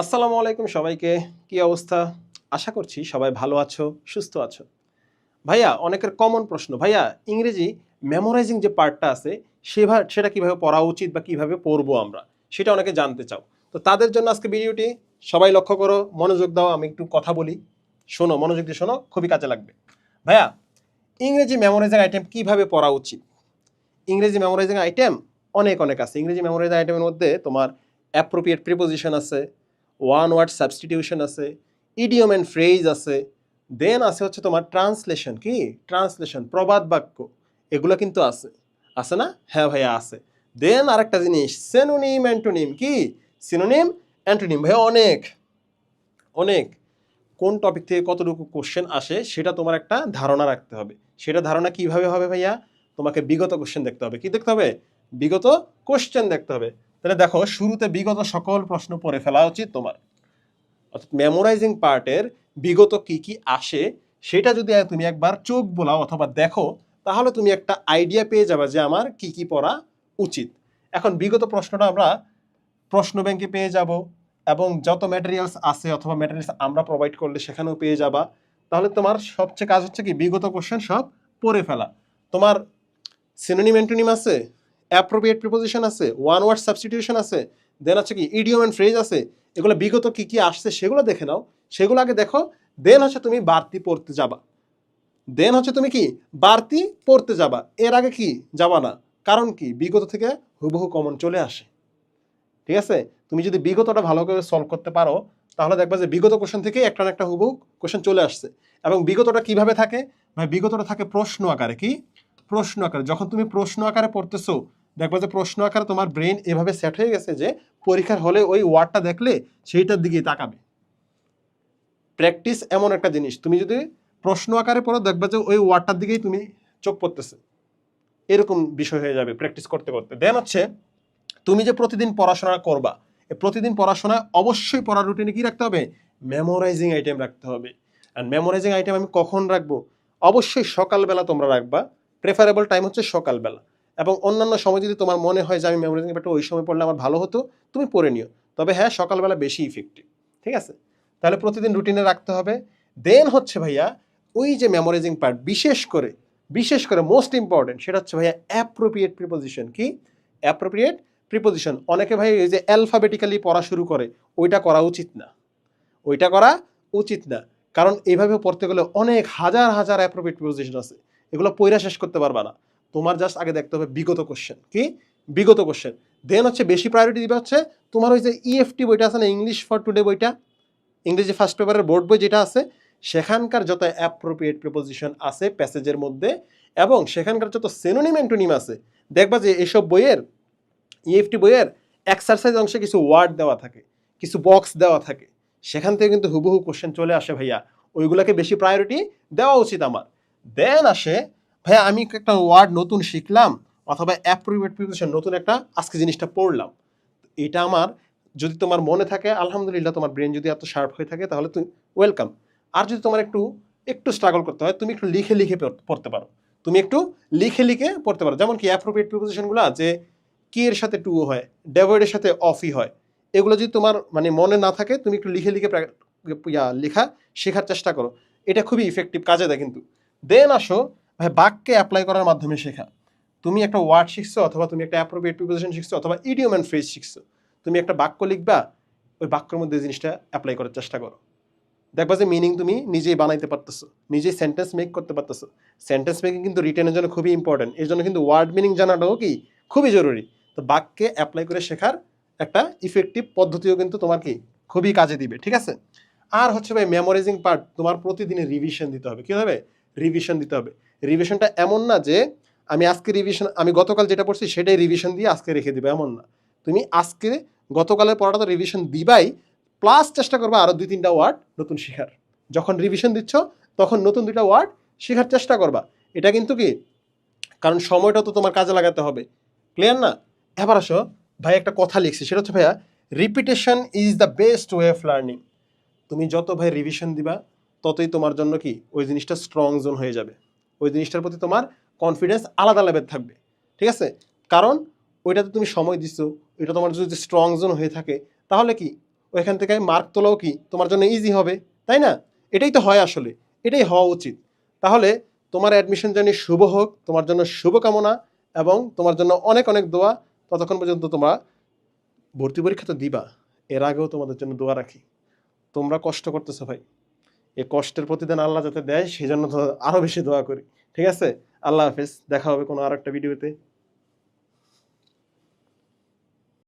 আসসালামু আলাইকুম সবাইকে। কি অবস্থা? আশা করছি সবাই ভালো আছো, সুস্থ আছো। ভাইয়া, অনেকের কমন প্রশ্ন। ভাইয়া, ইংরেজি মেমোরাইজিং যে পার্টটা আছে, সেভা, সেটা কীভাবে পড়া উচিত বা কীভাবে পড়ব আমরা, সেটা অনেকে জানতে চাও। তো তাদের জন্য আজকে ভিডিওটি, সবাই লক্ষ্য করো, মনোযোগ দাও, আমি একটু কথা বলি। শোনো, মনোযোগ দিয়ে শোনো, খুবই কাজে লাগবে। ভাইয়া, ইংরেজি মেমোরাইজিং আইটেম কীভাবে পড়া উচিত? ইংরেজি মেমোরাইজিং আইটেম অনেক অনেক আছে। ইংরেজি মেমোরাইজিং আইটেমের মধ্যে তোমার অ্যাপ্রোপ্রিয়েট প্রিপোজিশন আছে ওয়ান ওয়ার্ড সাবস্টিটিউশন আছে ইডিয়ম অ্যান্ড ফ্রেজ আছে দেন আছে হচ্ছে তোমার ট্রান্সলেশন কি? ট্রান্সলেশন প্রবাদ বাক্য, এগুলো কিন্তু আছে। আছে না? হ্যাঁ ভাইয়া, আছে। দেন আরেকটা জিনিস সেনোনিম অ্যান্টোনিম কি? সিনোনিম অ্যান্টোনিম ভাইয়া, অনেক অনেক। কোন টপিক থেকে কতটুকু কোশ্চেন আসে, সেটা তোমার একটা ধারণা রাখতে হবে। সেটা ধারণা কীভাবে হবে ভাইয়া? তোমাকে বিগত কোশ্চেন দেখতে হবে। কি দেখতে হবে? বিগত কোশ্চেন দেখতে হবে। তাহলে দেখো, শুরুতে বিগত সকল প্রশ্ন পড়ে ফেলা উচিত তোমার। অর্থাৎ মেমোরাইজিং পার্টের বিগত কি কি আসে, সেটা যদি তুমি একবার চোখ বোলাও অথবা দেখো, তাহলে তুমি একটা আইডিয়া পেয়ে যাবে যে আমার কি কি পড়া উচিত। এখন বিগত প্রশ্নটা আমরা প্রশ্ন ব্যাংকে পেয়ে যাব এবং যত ম্যাটেরিয়ালস আছে অথবা ম্যাটেরিয়ালস আমরা প্রোভাইড করলে সেখানেও পেয়ে যাবা। তাহলে তোমার সবচেয়ে কাজ হচ্ছে কি, বিগত কোশ্চেন সব পড়ে ফেলা। তোমার সিনোনিম অ্যান্টোনিম আছে? অ্যাপ্রোপ্রিয়েট প্রিপোজিশন আছে ওয়ান ওয়ার্ড সাবস্টিটিউশন আছে দেন হচ্ছে কি ইডিয়ম অ্যান্ড ফ্রেজ আছে, এগুলো বিগত কি কি আসছে সেগুলো দেখে নাও, সেগুলো আগে দেখো দেন হচ্ছে তুমি বাড়তি পড়তে যাবা। দেন হচ্ছে তুমি কি বাড়তি পড়তে যাবা, এর আগে কি যাবা না, কারণ কি বিগত থেকে হুবহু কমন চলে আসে। ঠিক আছে? তুমি যদি বিগতটা ভালো করে সলভ করতে পারো, তাহলে দেখবা যে বিগত কোশ্চেন থেকে একটা না একটা হুবহু কোশ্চেন চলে আসছে। এবং বিগতটা কীভাবে থাকে? ভাই, বিগতটা থাকে প্রশ্ন আকারে, কি? প্রশ্ন আকারে। যখন তুমি প্রশ্ন আকারে পড়তেছো দেখবা যে প্রশ্ন আকারে তোমার ব্রেন এভাবে সেট হয়ে গেছে যে পরীক্ষার হলে ওই ওয়ার্ডটা দেখলে সেইটার দিকেই তাকাবে। প্র্যাকটিস এমন একটা জিনিস। তুমি যদি প্রশ্ন আকারে পড়ো, দেখবা যে ওই ওয়ার্ডটার দিকেই তুমি চোখ পড়তেছে। এরকম বিষয় হয়ে যাবে প্র্যাকটিস করতে করতে। দেন হচ্ছে, তুমি যে প্রতিদিন পড়াশোনা করবা প্রতিদিন পড়াশোনা অবশ্যই পড়ার রুটিনে কি রাখতে হবে? মেমোরাইজিং আইটেম রাখতে হবে। অ্যান্ড মেমোরাইজিং আইটেম আমি কখন রাখব? অবশ্যই সকালবেলা তোমরা রাখবা। প্রেফারেবল টাইম হচ্ছে সকালবেলা। এবং অন্যান্য সময় যদি তোমার মনে হয় যে আমি মেমোরাইজিং পেপারটা ওই সময় পড়লে আমার ভালো হতো, তুমি পড়ে নিও। তবে হ্যাঁ সকালবেলা বেশি ইফেক্টিভ ঠিক আছে? তাহলে প্রতিদিন রুটিনে রাখতে হবে। দেন হচ্ছে ভাইয়া, ওই যে মেমোরাইজিং পার্ট বিশেষ করে বিশেষ করে মোস্ট ইম্পর্টেন্ট সেটা হচ্ছে ভাইয়া অ্যাপ্রোপ্রিয়েট প্রিপোজিশন কি? অ্যাপ্রোপ্রিয়েট প্রিপোজিশন অনেকে ভাই এই যে অ্যালফাবেটিক্যালি পড়া শুরু করে, ওইটা করা উচিত না। ওইটা করা উচিত না। কারণ এইভাবে পড়তে গেলে অনেক হাজার হাজার অ্যাপ্রোপ্রিয়েট প্রিপোজিশন আছে। এগুলো পইরা শেষ করতে পারবা না। তোমার জাস্ট আগে দেখতে হবে বিগত কোশ্চেন কি? বিগত কোশ্চেন দেন হচ্ছে বেশি প্রায়োরিটি দিবে হচ্ছে তোমার ওই যে ইএফটি বইটা আছে না ইংলিশ ফর টুডে বইটা? ইংরেজি ফার্স্ট পেপারের বোর্ড বই যেটা আছে, সেখানকার যত অ্যাপ্রোপ্রিয়েট প্রিপোজিশন আছে প্যাসেজের মধ্যে এবং সেখানকার যত সেনোনিম অ্যান্টোনিম আছে, দেখবা যে এসব বইয়ের ইএফটি বইয়ের এক্সারসাইজ অংশে কিছু ওয়ার্ড দেওয়া থাকে, কিছু বক্স দেওয়া থাকে। সেখান থেকে কিন্তু হুবহু কোশ্চেন চলে আসে ভাইয়া। ওইগুলোকে বেশি প্রায়োরিটি দেওয়া উচিত আমার। দেন আসে ভাইয়া, আমি একটা ওয়ার্ড নতুন শিখলাম অথবা অ্যাপ্রোপ্রিয়েট প্রিপোজিশন নতুন একটা আজকে জিনিসটা পড়লাম? এটা আমার, যদি তোমার মনে থাকে, আলহামদুলিল্লাহ তোমার ব্রেন যদি এত শার্প হয়ে থাকে, তাহলে তুমি ওয়েলকাম আর যদি তোমার একটু একটু স্ট্রাগল করতে হয়, তুমি একটু লিখে লিখে পড়- পড়তে পারো। তুমি একটু লিখে লিখে পড়তে পারো। যেমন কি অ্যাপ্রোপ্রিয়েট প্রিপোজিশনগুলো যে কি এর সাথে টু হয় ডেভয়েডের সাথে অফই হয়, এগুলো যদি তোমার মানে মনে না থাকে, তুমি একটু লিখে লিখে লেখা শেখার চেষ্টা করো। এটা খুবই ইফেক্টিভ কাজে দেয় কিন্তু। দেন আসো ভাই, বাক্যে অ্যাপ্লাই করার মাধ্যমে শেখা তুমি একটা ওয়ার্ড শিখছো অথবা তুমি একটা অ্যাপ্রোপ্রিয়েট প্রিপোজিশন শিখছো অথবা ইডিয়ম অ্যান্ড ফ্রেজ শিখছো। তুমি একটা বাক্য লিখবা, ওই বাক্যের মধ্যে জিনিসটা অ্যাপ্লাই করার চেষ্টা করো। দেখবা যে মিনিং তুমি নিজেই বানাইতে পারতেছো, নিজেই সেন্টেন্স মেক করতে পারতেছো। সেন্টেন্স মেকিং কিন্তু রিটেনের জন্য খুবই ইম্পর্টেন্ট এর জন্য কিন্তু ওয়ার্ড মিনিং জানাটাও কি? খুবই জরুরি। তো বাক্যে অ্যাপ্লাই করে শেখার একটা ইফেক্টিভ পদ্ধতিও কিন্তু তোমার কি? খুবই কাজে দিবে, ঠিক আছে? আর হচ্ছে ভাই মেমোরাইজিং পার্ট তোমার প্রতিদিনে রিভিশন দিতে হবে। কি হবে? রিভিশন দিতে হবে। রিভিশনটা এমন না যে আমি আজকে রিভিশন আমি গতকাল যেটা পড়ছি সেটাই রিভিশন দিয়ে আজকে রেখে দেবে, এমন না। তুমি আজকে গতকালের পড়াটা তো রিভিশন দিবাই প্লাস চেষ্টা করবে আরও দুই তিনটা ওয়ার্ড নতুন শেখার। যখন রিভিশন দিচ্ছ, তখন নতুন দুইটা ওয়ার্ড শেখার চেষ্টা করবা। এটা কিন্তু কি? কারণ সময়টা তো তোমার কাজে লাগাতে হবে। ক্লিয়ার না? এবার আসো, ভাই একটা কথা লিখছি, সেটা হচ্ছে ভাইয়া repetition is the best way of learning তুমি যত ভাই রিভিশন দিবা ততই তোমার জন্য কি ওই জিনিসটা স্ট্রং জোন হয়ে যাবে। ওই জিনিসটার প্রতি তোমার কনফিডেন্স আলাদা লেভেল থাকবে। ঠিক আছে? কারণ ওইটাতে তুমি সময় দিচ্ছ এটা তোমার যদি স্ট্রং জোন হয়ে থাকে, তাহলে কি ওইখান থেকে মার্ক তোলাও কি তোমার জন্য ইজি হবে, তাই না? এটাই তো হয় আসলে, এটাই হওয়া উচিত। তাহলে তোমার অ্যাডমিশন জার্নি শুভ হোক, তোমার জন্য শুভকামনা এবং তোমার জন্য অনেক অনেক দোয়া। ততক্ষণ পর্যন্ত তোমরা ভর্তি পরীক্ষা তো দিবা, এর আগেও তোমাদের জন্য দোয়া রাখি। তোমরা কষ্ট করতেছো ভাই। এই কষ্টের প্রতিদান আল্লাহ যাতে দেয় সেই জন্য তো আরও বেশি দোয়া করি। ঠিক আছে? আল্লাহ হাফেজ, দেখা হবে কোনো আর একটা ভিডিওতে।